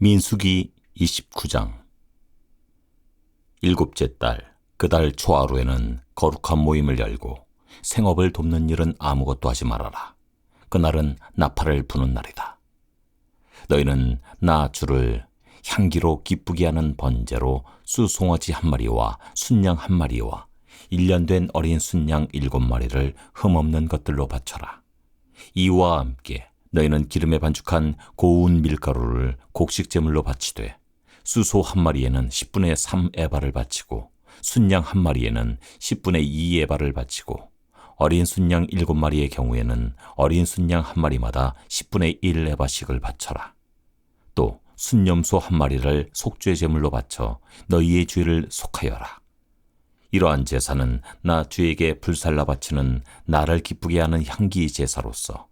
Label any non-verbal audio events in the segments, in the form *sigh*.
민수기 29장 일곱째 달, 그 달 초하루에는 거룩한 모임을 열고 생업을 돕는 일은 아무것도 하지 말아라. 그날은 나팔을 부는 날이다. 너희는 나 주를 향기로 기쁘게 하는 번제로 수송아지 한 마리와 순양 한 마리와 일년 된 어린 순양 일곱 마리를 흠없는 것들로 바쳐라. 이와 함께 너희는 기름에 반죽한 고운 밀가루를 곡식 제물로 바치되 수소 한 마리에는 10분의 3 에바를 바치고 순양 한 마리에는 10분의 2 에바를 바치고 어린 순양 일곱 마리의 경우에는 어린 순양 한 마리마다 10분의 1 에바씩을 바쳐라. 또 순념소 한 마리를 속죄 제물로 바쳐 너희의 죄를 속하여라. 이러한 제사는 나 주에게 불살라 바치는 나를 기쁘게 하는 향기 제사로서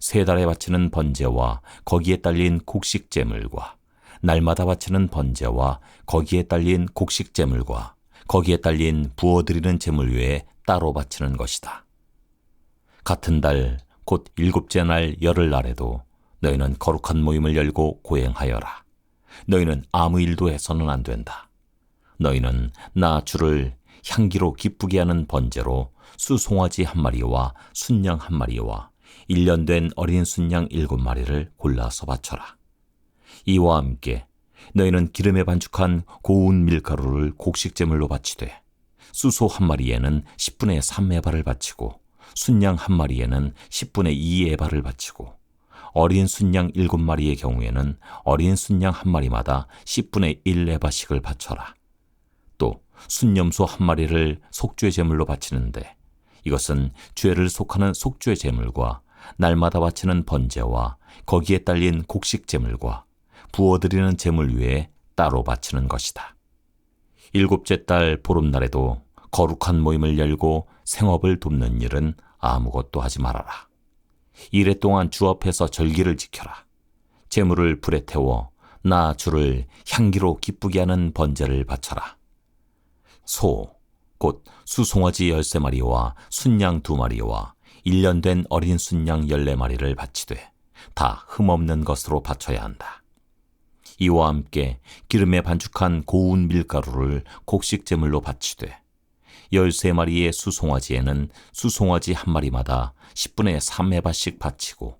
세 달에 바치는 번제와 거기에 딸린 곡식 제물과 날마다 바치는 번제와 거기에 딸린 곡식 제물과 거기에 딸린 부어 드리는 제물 외에 따로 바치는 것이다. 같은 달 곧 일곱째 날 열흘 날에도 너희는 거룩한 모임을 열고 고행하여라. 너희는 아무 일도 해서는 안 된다. 너희는 나 주를 향기로 기쁘게 하는 번제로 수송아지 한 마리와 순양 한 마리와 1년 된 어린 순양 일곱 마리를 골라서 바쳐라. 이와 함께 너희는 기름에 반죽한 고운 밀가루를 곡식제물로 바치되 수소 한 마리에는 10분의 3에바를 바치고 순양 한 마리에는 10분의 2에바를 바치고 어린 순양 일곱 마리의 경우에는 어린 순양 한 마리마다 10분의 1에바씩을 바쳐라. 또 순념소 한 마리를 속죄 제물로 바치는데 이것은 죄를 속하는 속죄 제물과 날마다 바치는 번제와 거기에 딸린 곡식 제물과 부어드리는 제물 위에 따로 바치는 것이다. 일곱째 달 보름날에도 거룩한 모임을 열고 생업을 돕는 일은 아무것도 하지 말아라. 이래 동안 주 앞에서 절기를 지켜라. 제물을 불에 태워 나 주를 향기로 기쁘게 하는 번제를 바쳐라. 소, 곧 수송아지 열세 마리와 순양 두 마리와 1년 된 어린 순양 열네 마리를 바치되 다 흠없는 것으로 바쳐야 한다. 이와 함께 기름에 반죽한 고운 밀가루를 곡식 제물로 바치되 열세 마리의 수송아지에는 수송아지 한 마리마다 10분의 3에바씩 바치고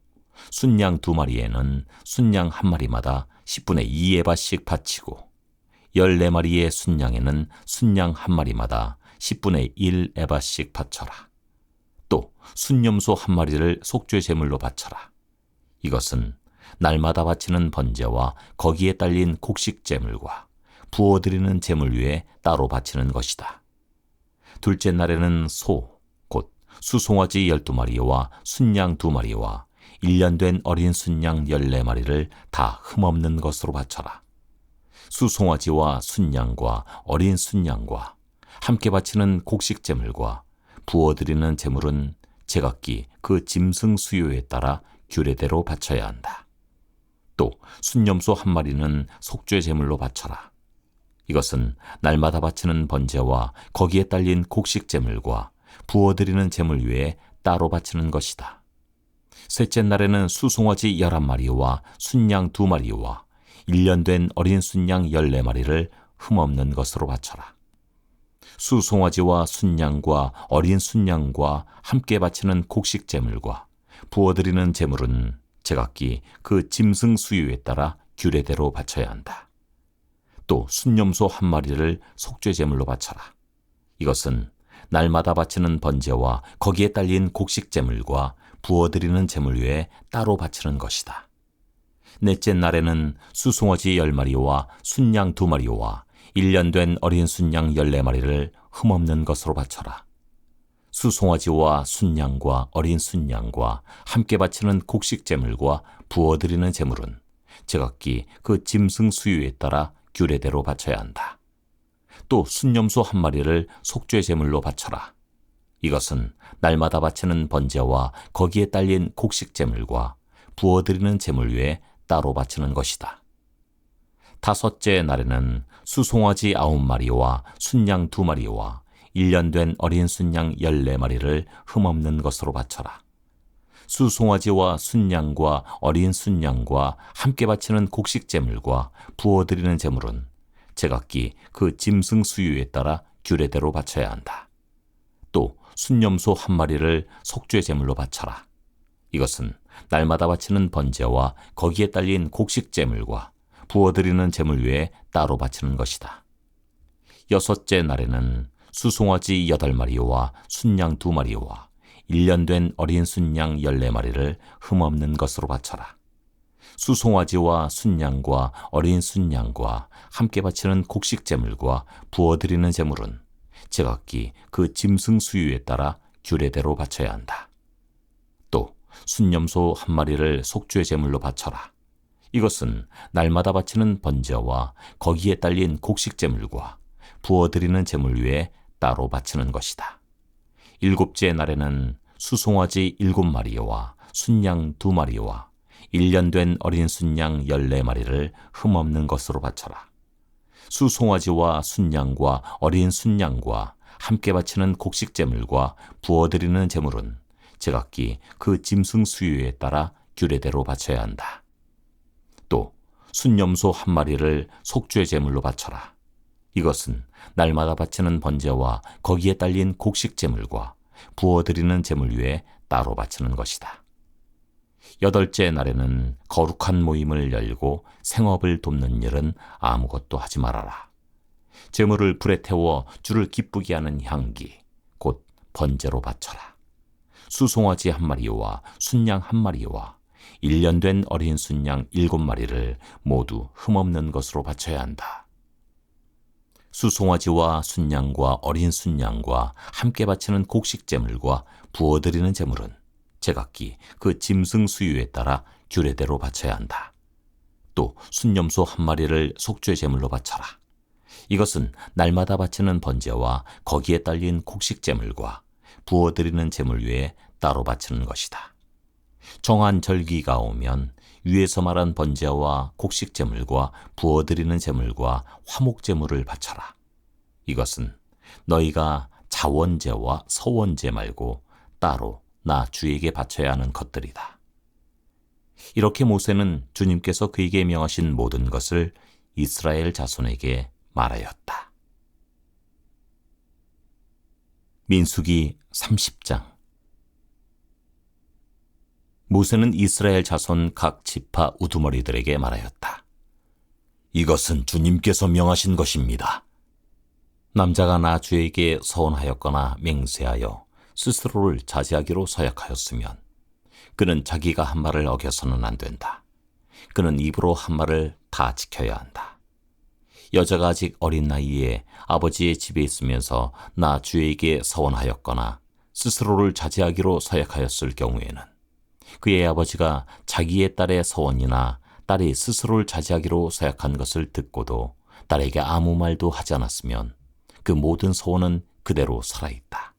순양 두 마리에는 순양 한 마리마다 10분의 2에바씩 바치고 열네 마리의 순양에는 순양 한 마리마다 10분의 1에바씩 바쳐라. 또 순념소 한 마리를 속죄 제물로 바쳐라. 이것은 날마다 바치는 번제와 거기에 딸린 곡식 제물과 부어드리는 제물 위에 따로 바치는 것이다. 둘째 날에는 소, 곧 수송아지 열두 마리와 순양 두 마리와 1년 된 어린 순양 열네 마리를 다 흠없는 것으로 바쳐라. 수송아지와 순양과 어린 순양과 함께 바치는 곡식 제물과 부어드리는 제물은 제각기 그 짐승 수요에 따라 규례대로 바쳐야 한다. 또 순념소 한 마리는 속죄 제물로 바쳐라. 이것은 날마다 바치는 번제와 거기에 딸린 곡식 제물과 부어드리는 제물 위에 따로 바치는 것이다. 셋째 날에는 수송아지 열한 마리와 순양 두 마리와 1년 된 어린 순양 열네 마리를 흠없는 것으로 바쳐라. 수송아지와 순양과 어린 순양과 함께 바치는 곡식 제물과 부어드리는 제물은 제각기 그 짐승 수유에 따라 규례대로 바쳐야 한다. 또 순념소 한 마리를 속죄 제물로 바쳐라. 이것은 날마다 바치는 번제와 거기에 딸린 곡식 제물과 부어드리는 제물 외에 따로 바치는 것이다. 넷째 날에는 수송아지 열 마리와 순양 두 마리와 1년 된 어린 순양 14마리를 흠없는 것으로 바쳐라. 수송아지와 순양과 어린 순양과 함께 바치는 곡식 제물과 부어드리는 제물은 제각기 그 짐승 수유에 따라 규례대로 바쳐야 한다. 또 순념소 한 마리를 속죄 제물로 바쳐라. 이것은 날마다 바치는 번제와 거기에 딸린 곡식 제물과 부어드리는 제물 위에 따로 바치는 것이다. 다섯째 날에는 수송아지 아홉 마리와 순양 두 마리와 1년 된 어린 순양 열네 마리를 흠없는 것으로 바쳐라. 수송아지와 순양과 어린 순양과 함께 바치는 곡식 제물과 부어드리는 제물은 제각기 그 짐승 수유에 따라 규례대로 바쳐야 한다. 또 순념소 한 마리를 속죄 제물로 바쳐라. 이것은 날마다 바치는 번제와 거기에 딸린 곡식 제물과 부어드리는 제물 외에 따로 바치는 것이다. 여섯째 날에는 수송아지 여덟 마리와 순양 두 마리와 1년 된 어린 순양 14마리를 흠없는 것으로 바쳐라. 수송아지와 순양과 어린 순양과 함께 바치는 곡식 제물과 부어드리는 제물은 제각기 그 짐승 수유에 따라 규례대로 바쳐야 한다. 또 순념소 한 마리를 속죄 제물로 바쳐라. 이것은 날마다 바치는 번제와 거기에 딸린 곡식 제물과 부어드리는 제물 위에 따로 바치는 것이다. 일곱째 날에는 수송아지 일곱 마리와 순양 두 마리와 1년 된 어린 순양 14마리를 흠없는 것으로 바쳐라. 수송아지와 순양과 어린 순양과 함께 바치는 곡식 제물과 부어드리는 제물은 제각기 그 짐승 수유에 따라 규례대로 바쳐야 한다. 또 순념소 한 마리를 속죄 제물로 바쳐라. 이것은 날마다 바치는 번제와 거기에 딸린 곡식 제물과 부어드리는 제물 위에 따로 바치는 것이다. 여덟째 날에는 거룩한 모임을 열고 생업을 돕는 일은 아무것도 하지 말아라. 제물을 불에 태워 주를 기쁘게 하는 향기, 곧 번제로 바쳐라. 수송아지 한 마리와 순양 한 마리와 1년 된 어린 순양 일곱 마리를 모두 흠없는 것으로 바쳐야 한다. 수송아지와 순양과 어린 순양과 함께 바치는 곡식 제물과 부어드리는 제물은 제각기 그 짐승 수유에 따라 규례대로 바쳐야 한다. 또 순념소 한 마리를 속죄 제물로 바쳐라. 이것은 날마다 바치는 번제와 거기에 딸린 곡식 제물과 부어드리는 제물 외에 따로 바치는 것이다. 정한 절기가 오면 위에서 말한 번제와 곡식 제물과 부어 드리는 제물과 화목 제물을 바쳐라. 이것은 너희가 자원제와 서원제 말고 따로 나 주에게 바쳐야 하는 것들이다. 이렇게 모세는 주님께서 그에게 명하신 모든 것을 이스라엘 자손에게 말하였다. 민수기 30장 모세는 이스라엘 자손 각 지파 우두머리들에게 말하였다. 이것은 주님께서 명하신 것입니다. 남자가 나 주에게 서원하였거나 맹세하여 스스로를 자제하기로 서약하였으면 그는 자기가 한 말을 어겨서는 안 된다. 그는 입으로 한 말을 다 지켜야 한다. 여자가 아직 어린 나이에 아버지의 집에 있으면서 나 주에게 서원하였거나 스스로를 자제하기로 서약하였을 경우에는 그의 아버지가 자기의 딸의 서원이나 딸이 스스로를 자제하기로 서약한 것을 듣고도 딸에게 아무 말도 하지 않았으면 그 모든 서원은 그대로 살아있다.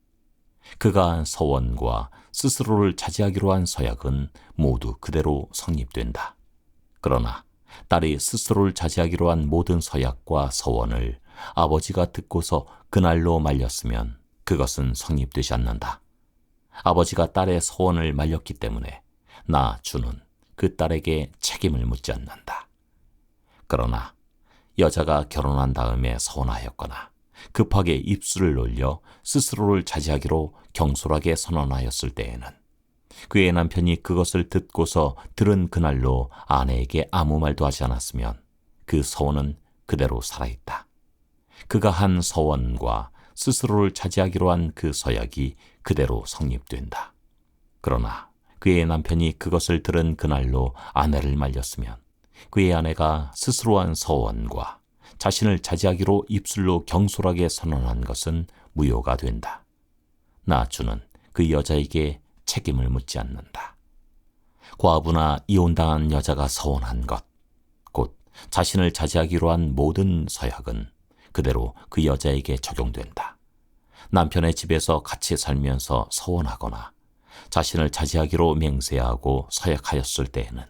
그가 한 서원과 스스로를 자제하기로 한 서약은 모두 그대로 성립된다. 그러나 딸이 스스로를 자제하기로 한 모든 서약과 서원을 아버지가 듣고서 그날로 말렸으면 그것은 성립되지 않는다. 아버지가 딸의 서원을 말렸기 때문에 나 주는 그 딸에게 책임을 묻지 않는다. 그러나 여자가 결혼한 다음에 서원하였거나 급하게 입술을 놀려 스스로를 자제하기로 경솔하게 선언하였을 때에는 그의 남편이 그것을 듣고서 들은 그날로 아내에게 아무 말도 하지 않았으면 그 서원은 그대로 살아있다. 그가 한 서원과 스스로를 자제하기로 한 그 서약이 그대로 성립된다. 그러나 그의 남편이 그것을 들은 그날로 아내를 말렸으면 그의 아내가 스스로 한 서원과 자신을 자제하기로 입술로 경솔하게 선언한 것은 무효가 된다. 나 주는 그 여자에게 책임을 묻지 않는다. 과부나 이혼당한 여자가 서원한 것, 곧 자신을 자제하기로 한 모든 서약은 그대로 그 여자에게 적용된다. 남편의 집에서 같이 살면서 서원하거나 자신을 자제하기로 맹세하고 서약하였을 때에는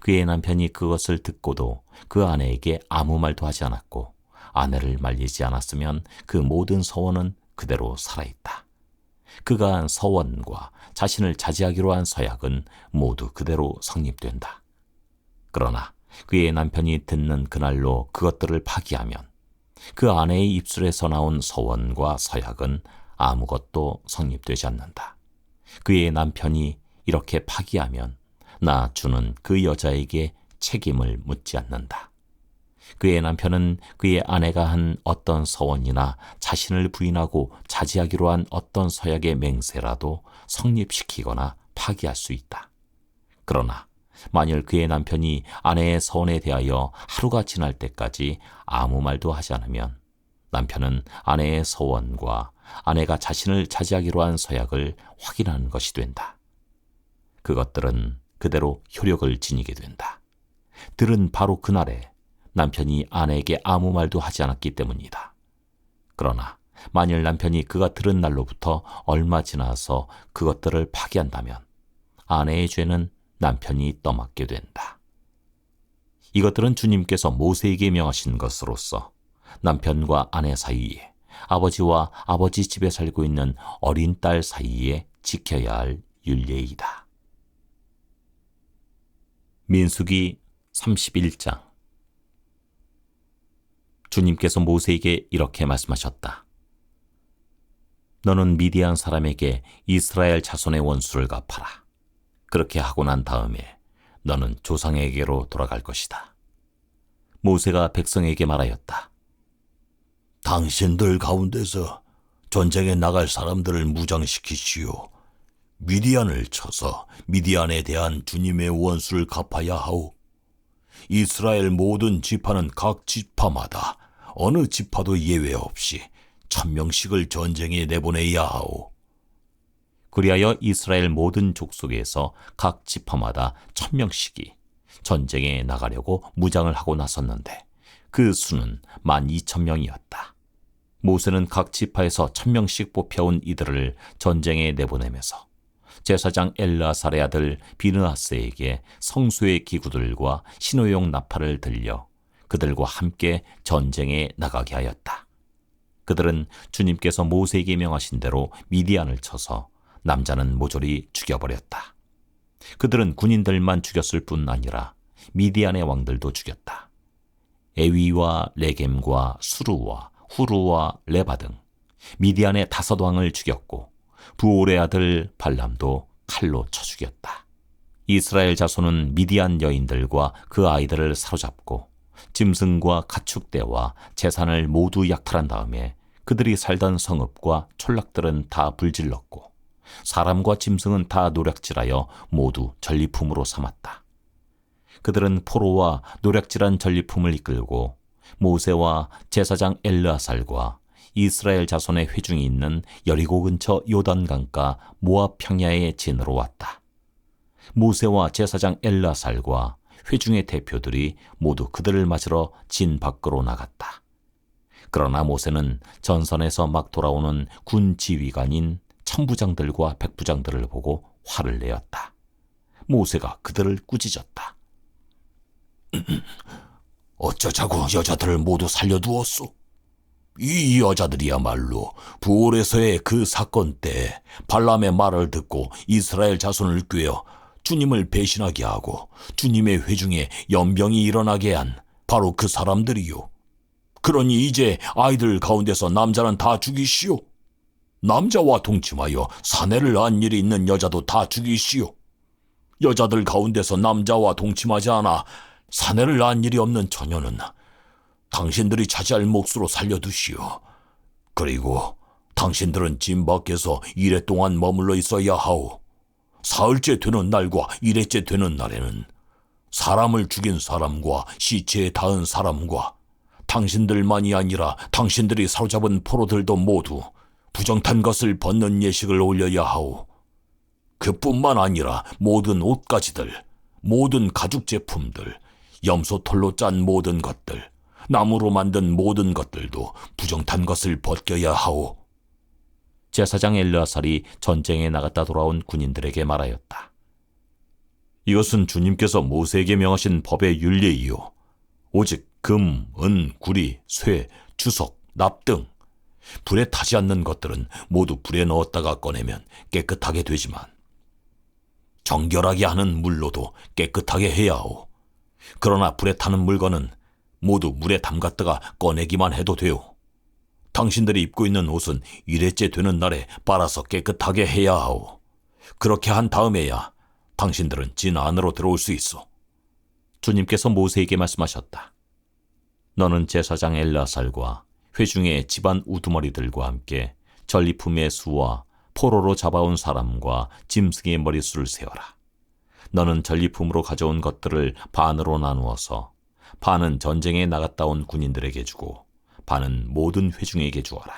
그의 남편이 그것을 듣고도 그 아내에게 아무 말도 하지 않았고 아내를 말리지 않았으면 그 모든 서원은 그대로 살아있다. 그가 한 서원과 자신을 자제하기로 한 서약은 모두 그대로 성립된다. 그러나 그의 남편이 듣는 그날로 그것들을 파기하면 그 아내의 입술에서 나온 서원과 서약은 아무것도 성립되지 않는다. 그의 남편이 이렇게 파기하면 나 주는 그 여자에게 책임을 묻지 않는다. 그의 남편은 그의 아내가 한 어떤 서원이나 자신을 부인하고 자제하기로 한 어떤 서약의 맹세라도 성립시키거나 파기할 수 있다. 그러나 만일 그의 남편이 아내의 서원에 대하여 하루가 지날 때까지 아무 말도 하지 않으면 남편은 아내의 서원과 아내가 자신을 자제하기로 한 서약을 확인하는 것이 된다. 그것들은 그대로 효력을 지니게 된다. 들은 바로 그날에 남편이 아내에게 아무 말도 하지 않았기 때문이다. 그러나 만일 남편이 그가 들은 날로부터 얼마 지나서 그것들을 파기한다면 아내의 죄는 남편이 떠맡게 된다. 이것들은 주님께서 모세에게 명하신 것으로서 남편과 아내 사이에 아버지와 아버지 집에 살고 있는 어린 딸 사이에 지켜야 할 윤례이다. 민수기 31장 주님께서 모세에게 이렇게 말씀하셨다. 너는 미디안 사람에게 이스라엘 자손의 원수를 갚아라. 그렇게 하고 난 다음에 너는 조상에게로 돌아갈 것이다. 모세가 백성에게 말하였다. 당신들 가운데서 전쟁에 나갈 사람들을 무장시키시오. 미디안을 쳐서 미디안에 대한 주님의 원수를 갚아야 하오. 이스라엘 모든 지파는 각 지파마다 어느 지파도 예외 없이 천명씩을 전쟁에 내보내야 하오. 그리하여 이스라엘 모든 족속에서 각 지파마다 천 명씩이 전쟁에 나가려고 무장을 하고 나섰는데 그 수는 만 이천 명이었다. 모세는 각 지파에서 천 명씩 뽑혀온 이들을 전쟁에 내보내면서 제사장 엘라살의 아들 비느하스에게 성수의 기구들과 신호용 나팔을 들려 그들과 함께 전쟁에 나가게 하였다. 그들은 주님께서 모세에게 명하신 대로 미디안을 쳐서 남자는 모조리 죽여버렸다. 그들은 군인들만 죽였을 뿐 아니라 미디안의 왕들도 죽였다. 에위와 레겜과 수루와 후루와 레바 등 미디안의 다섯 왕을 죽였고 부올의 아들 발람도 칼로 쳐 죽였다. 이스라엘 자손은 미디안 여인들과 그 아이들을 사로잡고 짐승과 가축대와 재산을 모두 약탈한 다음에 그들이 살던 성읍과 촌락들은 다 불질렀고 사람과 짐승은 다 노략질하여 모두 전리품으로 삼았다. 그들은 포로와 노략질한 전리품을 이끌고 모세와 제사장 엘르아살과 이스라엘 자손의 회중이 있는 여리고 근처 요단강가 모압 평야의 진으로 왔다. 모세와 제사장 엘라살과 회중의 대표들이 모두 그들을 맞으러 진 밖으로 나갔다. 그러나 모세는 전선에서 막 돌아오는 군 지휘관인 천부장들과 백부장들을 보고 화를 내었다. 모세가 그들을 꾸짖었다. *clears throat* 어쩌자고 여자들을 모두 살려두었소? 이 여자들이야말로 부올에서의 그 사건 때 발람의 말을 듣고 이스라엘 자손을 꾀어 주님을 배신하게 하고 주님의 회중에 연병이 일어나게 한 바로 그 사람들이요. 그러니 이제 아이들 가운데서 남자는 다 죽이시오. 남자와 동침하여 사내를 안 일이 있는 여자도 다 죽이시오. 여자들 가운데서 남자와 동침하지 않아 사내를 안 일이 없는 처녀는 당신들이 차지할 몫으로 살려두시오. 그리고 당신들은 진 밖에서 이래 동안 머물러 있어야 하오. 사흘째 되는 날과 일회째 되는 날에는 사람을 죽인 사람과 시체에 닿은 사람과 당신들만이 아니라 당신들이 사로잡은 포로들도 모두 부정탄 것을 벗는 예식을 올려야 하오. 그뿐만 아니라 모든 옷가지들, 모든 가죽 제품들, 염소털로 짠 모든 것들, 나무로 만든 모든 것들도 부정탄 것을 벗겨야 하오. 제사장 엘르아살이 전쟁에 나갔다 돌아온 군인들에게 말하였다. 이것은 주님께서 모세에게 명하신 법의 윤례이요. 오직 금, 은, 구리, 쇠, 주석, 납등 불에 타지 않는 것들은 모두 불에 넣었다가 꺼내면 깨끗하게 되지만 정결하게 하는 물로도 깨끗하게 해야 하오. 그러나 불에 타는 물건은 모두 물에 담갔다가 꺼내기만 해도 돼요. 당신들이 입고 있는 옷은 일회째 되는 날에 빨아서 깨끗하게 해야 하오. 그렇게 한 다음에야 당신들은 진 안으로 들어올 수 있어. 주님께서 모세에게 말씀하셨다. 너는 제사장 엘라살과 회중의 집안 우두머리들과 함께 전리품의 수와 포로로 잡아온 사람과 짐승의 머리수를 세어라. 너는 전리품으로 가져온 것들을 반으로 나누어서 반은 전쟁에 나갔다 온 군인들에게 주고 반은 모든 회중에게 주어라.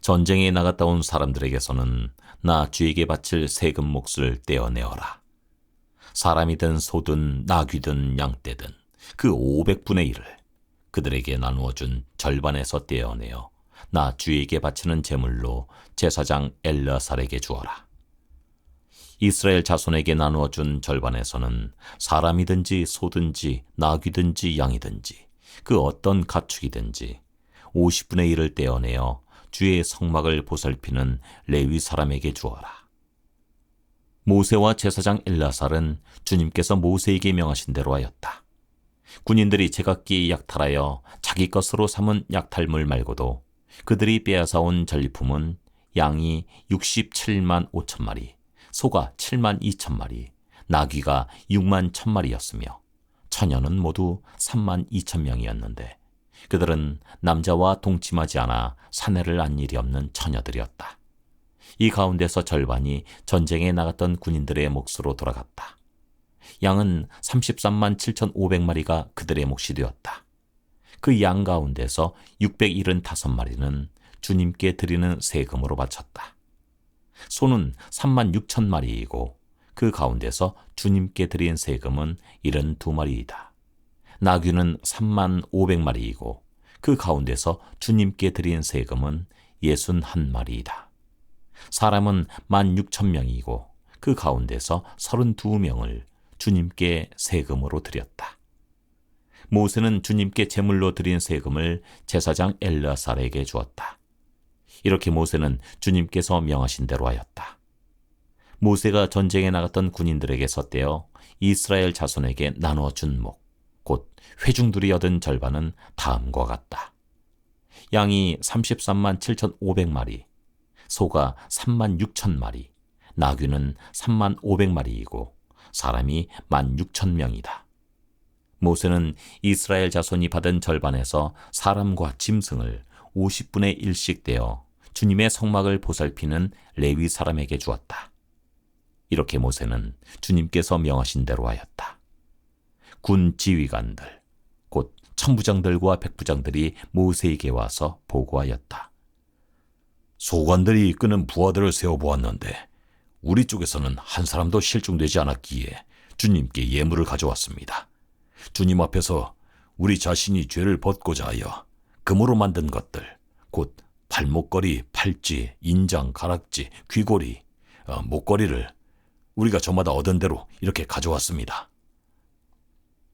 전쟁에 나갔다 온 사람들에게서는 나 주에게 바칠 세금 몫을 떼어내어라. 사람이든 소든 나귀든 양떼든 그 500분의 1을 그들에게 나누어 준 절반에서 떼어내어 나 주에게 바치는 제물로 제사장 엘라살에게 주어라. 이스라엘 자손에게 나누어 준 절반에서는 사람이든지 소든지 나귀든지 양이든지 그 어떤 가축이든지 50분의 1을 떼어내어 주의 성막을 보살피는 레위 사람에게 주어라. 모세와 제사장 엘라살은 주님께서 모세에게 명하신 대로 하였다. 군인들이 제각기 약탈하여 자기 것으로 삼은 약탈물 말고도 그들이 빼앗아온 전리품은 양이 67만 5천 마리, 소가 7만 2천 마리, 나귀가 6만 1천 마리였으며 처녀는 모두 3만 2천 명이었는데 그들은 남자와 동침하지 않아 사내를 안 일이 없는 처녀들이었다. 이 가운데서 절반이 전쟁에 나갔던 군인들의 몫으로 돌아갔다. 양은 33만 7,500마리가 그들의 몫이 되었다. 그 양 가운데서 675마리는 주님께 드리는 세금으로 바쳤다. 소는 3만 6천 마리이고 그 가운데서 주님께 드린 세금은 72마리이다. 나귀는 3만 500마리이고 그 가운데서 주님께 드린 세금은 61마리이다. 사람은 1만 6천 명이고 그 가운데서 32명을 주님께 세금으로 드렸다. 모세는 주님께 제물로 드린 세금을 제사장 엘라살에게 주었다. 이렇게 모세는 주님께서 명하신 대로 하였다. 모세가 전쟁에 나갔던 군인들에게서 떼어 이스라엘 자손에게 나누어 준 목, 곧 회중들이 얻은 절반은 다음과 같다. 양이 33만 7,500마리, 소가 3만 6천 마리, 나귀는 3만 500마리이고 사람이 1만 6천 명이다. 모세는 이스라엘 자손이 받은 절반에서 사람과 짐승을 50분의 1씩 떼어 주님의 성막을 보살피는 레위 사람에게 주었다. 이렇게 모세는 주님께서 명하신 대로 하였다. 군 지휘관들, 곧 천부장들과 백부장들이 모세에게 와서 보고하였다. 소관들이 이끄는 부하들을 세워보았는데 우리 쪽에서는 한 사람도 실종되지 않았기에 주님께 예물을 가져왔습니다. 주님 앞에서 우리 자신이 죄를 벗고자 하여 금으로 만든 것들, 곧 발목걸이, 팔찌, 인장, 가락지, 귀고리, 어, 목걸이를 우리가 저마다 얻은 대로 이렇게 가져왔습니다.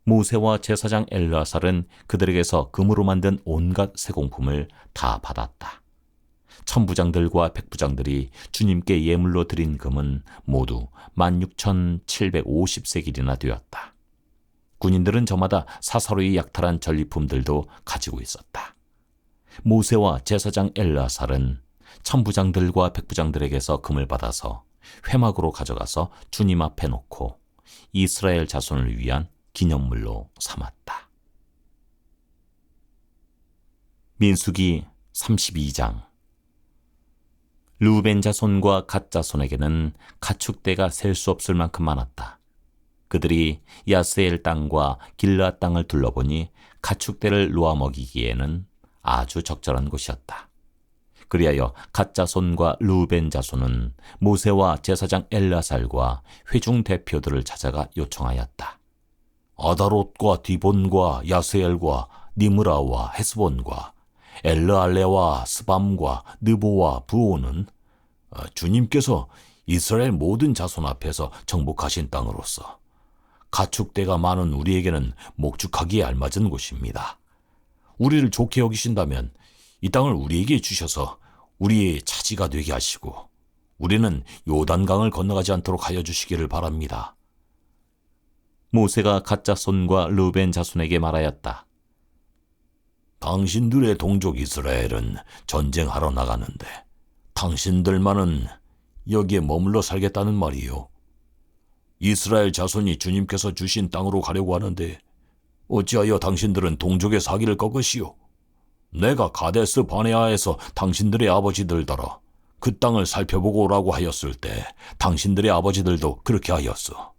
모세와 제사장 엘라살은 그들에게서 금으로 만든 온갖 세공품을 다 받았다. 천부장들과 백부장들이 주님께 예물로 드린 금은 모두 16,750세길이나 되었다. 군인들은 저마다 사사로이 약탈한 전리품들도 가지고 있었다. 모세와 제사장 엘라살은 천부장들과 백부장들에게서 금을 받아서 회막으로 가져가서 주님 앞에 놓고 이스라엘 자손을 위한 기념물로 삼았다. 민수기 32장 루벤 자손과 갓 자손에게는 가축대가 셀 수 없을 만큼 많았다. 그들이 야스엘 땅과 길라 땅을 둘러보니 가축대를 놓아 먹이기에는 아주 적절한 곳이었다. 그리하여 갓 자손과 루벤 자손은 모세와 제사장 엘라살과 회중 대표들을 찾아가 요청하였다. 아다롯과 디본과 야스엘과 니므라와 헤스본과 엘르알레와 스밤과 느보와 부오는 어, 주님께서 이스라엘 모든 자손 앞에서 정복하신 땅으로서 가축대가 많은 우리에게는 목축하기에 알맞은 곳입니다. 우리를 좋게 여기신다면 이 땅을 우리에게 주셔서 우리의 차지가 되게 하시고 우리는 요단강을 건너가지 않도록 하여 주시기를 바랍니다. 모세가 가짜 손과 르벤 자손에게 말하였다. 당신들의 동족 이스라엘은 전쟁하러 나가는데 당신들만은 여기에 머물러 살겠다는 말이요. 이스라엘 자손이 주님께서 주신 땅으로 가려고 하는데 어찌하여 당신들은 동족의 사기를 꺾으시오? 내가 가데스 바네아에서 당신들의 아버지들더러 그 땅을 살펴보고 오라고 하였을 때 당신들의 아버지들도 그렇게 하였어.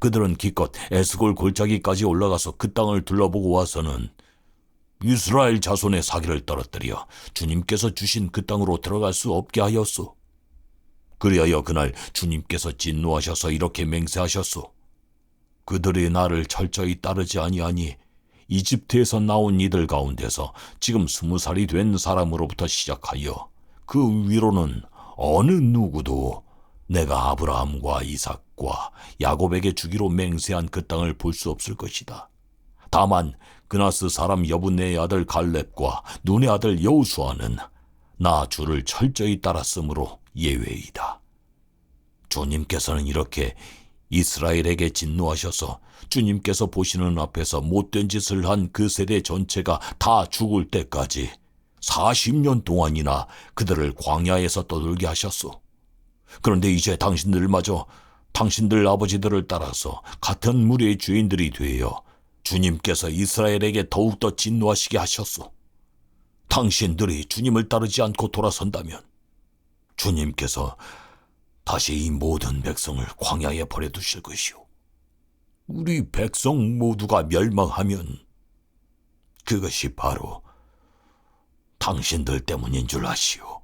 그들은 기껏 에스골 골짜기까지 올라가서 그 땅을 둘러보고 와서는 이스라엘 자손의 사기를 떨어뜨려 주님께서 주신 그 땅으로 들어갈 수 없게 하였소. 그리하여 그날 주님께서 진노하셔서 이렇게 맹세하셨소. 그들이 나를 철저히 따르지 아니하니 이집트에서 나온 이들 가운데서 지금 스무 살이 된 사람으로부터 시작하여 그 위로는 어느 누구도 내가 아브라함과 이삭과 야곱에게 주기로 맹세한 그 땅을 볼 수 없을 것이다. 다만 그나스 사람 여분네의 아들 갈렙과 눈의 아들 여우수아는 나 주를 철저히 따랐으므로 예외이다. 주님께서는 이렇게 이스라엘에게 진노하셔서 주님께서 보시는 앞에서 못된 짓을 한 그 세대 전체가 다 죽을 때까지 40년 동안이나 그들을 광야에서 떠돌게 하셨소. 그런데 이제 당신들마저 당신들 아버지들을 따라서 같은 무리의 주인들이 되어 주님께서 이스라엘에게 더욱더 진노하시게 하셨소. 당신들이 주님을 따르지 않고 돌아선다면 주님께서 다시 이 모든 백성을 광야에 버려두실 것이오. 우리 백성 모두가 멸망하면 그것이 바로 당신들 때문인 줄 아시오.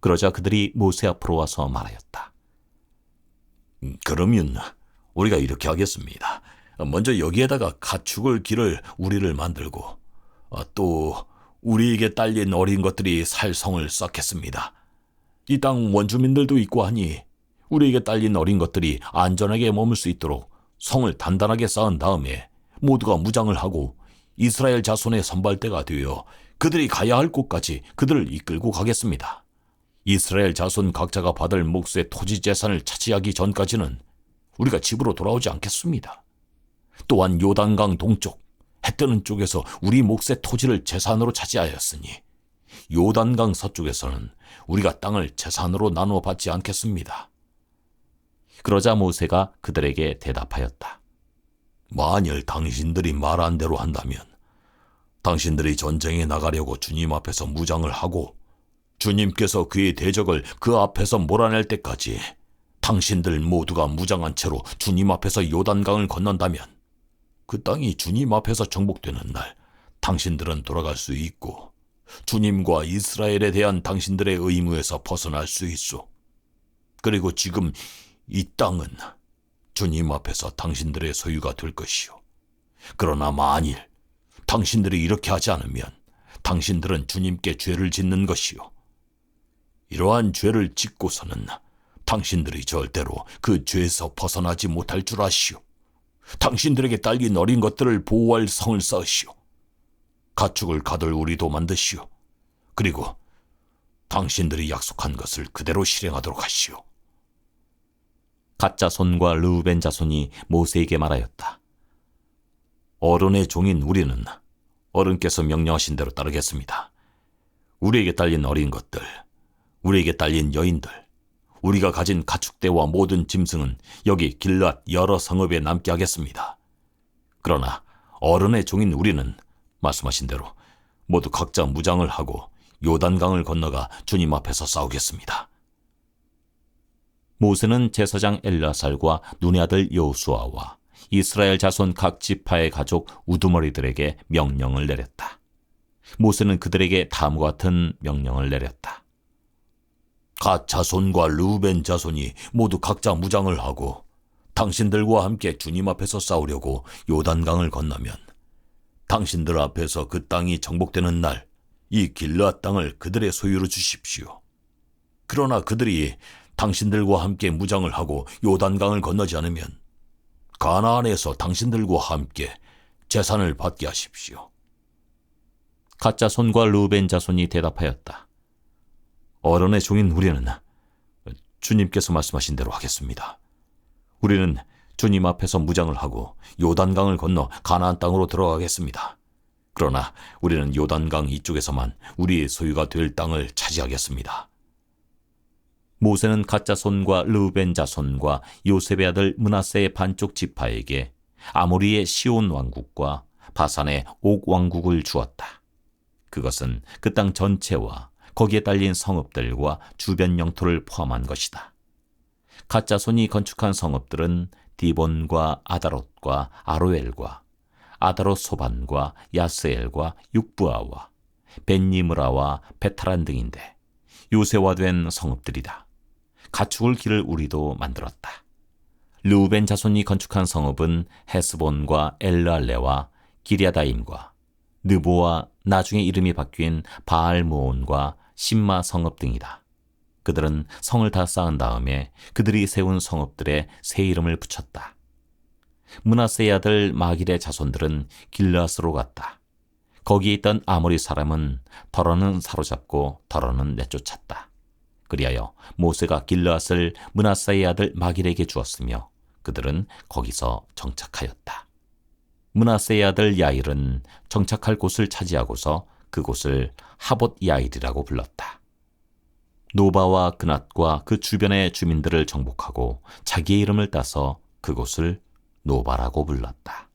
그러자 그들이 모세 앞으로 와서 말하였다. 음, 그러면 우리가 이렇게 하겠습니다. 먼저 여기에다가 가축을 기를 우리를 만들고 어, 또 우리에게 딸린 어린 것들이 살 성을 쌓겠습니다. 이 땅 원주민들도 있고 하니 우리에게 딸린 어린 것들이 안전하게 머물 수 있도록 성을 단단하게 쌓은 다음에 모두가 무장을 하고 이스라엘 자손의 선발대가 되어 그들이 가야 할 곳까지 그들을 이끌고 가겠습니다. 이스라엘 자손 각자가 받을 몫의 토지 재산을 차지하기 전까지는 우리가 집으로 돌아오지 않겠습니다. 또한 요단강 동쪽 해 뜨는 쪽에서 우리 몫의 토지를 재산으로 차지하였으니 요단강 서쪽에서는 우리가 땅을 재산으로 나누어 받지 않겠습니다. 그러자 모세가 그들에게 대답하였다. 만일 당신들이 말한 대로 한다면 당신들이 전쟁에 나가려고 주님 앞에서 무장을 하고 주님께서 그의 대적을 그 앞에서 몰아낼 때까지 당신들 모두가 무장한 채로 주님 앞에서 요단강을 건넌다면 그 땅이 주님 앞에서 정복되는 날 당신들은 돌아갈 수 있고 주님과 이스라엘에 대한 당신들의 의무에서 벗어날 수 있소. 그리고 지금 이 땅은 주님 앞에서 당신들의 소유가 될 것이요. 그러나 만일 당신들이 이렇게 하지 않으면 당신들은 주님께 죄를 짓는 것이요. 이러한 죄를 짓고서는 당신들이 절대로 그 죄에서 벗어나지 못할 줄 아시오. 당신들에게 딸린 어린 것들을 보호할 성을 쌓으시오. 가축을 가둘 우리도 만드시오. 그리고 당신들이 약속한 것을 그대로 실행하도록 하시오. 가짜 손과 르우벤 자손이 모세에게 말하였다. 어른의 종인 우리는 어른께서 명령하신 대로 따르겠습니다. 우리에게 딸린 어린 것들, 우리에게 딸린 여인들, 우리가 가진 가축대와 모든 짐승은 여기 길랏 여러 성읍에 남게 하겠습니다. 그러나 어른의 종인 우리는 말씀하신 대로 모두 각자 무장을 하고 요단강을 건너가 주님 앞에서 싸우겠습니다. 모세는 제사장 엘라살과 눈의 아들 여호수아와 이스라엘 자손 각 지파의 가족 우두머리들에게 명령을 내렸다. 모세는 그들에게 다음과 같은 명령을 내렸다. 갓 자손과 루벤 자손이 모두 각자 무장을 하고 당신들과 함께 주님 앞에서 싸우려고 요단강을 건너면 당신들 앞에서 그 땅이 정복되는 날 이 길라 땅을 그들의 소유로 주십시오. 그러나 그들이 당신들과 함께 무장을 하고 요단강을 건너지 않으면 가나안에서 당신들과 함께 재산을 받게 하십시오. 가짜 손과 루벤 자손이 대답하였다. 어른의 종인 우리는 주님께서 말씀하신 대로 하겠습니다. 우리는 주님 앞에서 무장을 하고 요단강을 건너 가나안 땅으로 들어가겠습니다. 그러나 우리는 요단강 이쪽에서만 우리의 소유가 될 땅을 차지하겠습니다. 모세는 가짜 손과 르우벤 자손과 요셉의 아들 문하세의 반쪽 지파에게 아모리의 시온 왕국과 바산의 옥 왕국을 주었다. 그것은 그 땅 전체와 거기에 딸린 성읍들과 주변 영토를 포함한 것이다. 가짜 손이 건축한 성읍들은 디본과 아다롯과 아로엘과 아다롯 소반과 야스엘과 육부아와 벤니므라와 베타란 등인데 요새화된 성읍들이다. 가축을 기를 우리도 만들었다. 르우벤 자손이 건축한 성읍은 헤스본과 엘르알레와 기리아다임과 느보와 나중에 이름이 바뀐 바알무온과 신마 성읍 등이다. 그들은 성을 다 쌓은 다음에 그들이 세운 성읍들에 새 이름을 붙였다. 문하세의 아들 마길의 자손들은 길라스로 갔다. 거기 있던 아모리 사람은 더러는 사로잡고 더러는 내쫓았다. 그리하여 모세가 길라스를 문하사의 아들 마길에게 주었으며 그들은 거기서 정착하였다. 문하세의 아들 야일은 정착할 곳을 차지하고서 그곳을 하봇 야일이라고 불렀다. 노바와 그낫과 그 주변의 주민들을 정복하고 자기의 이름을 따서 그곳을 노바라고 불렀다.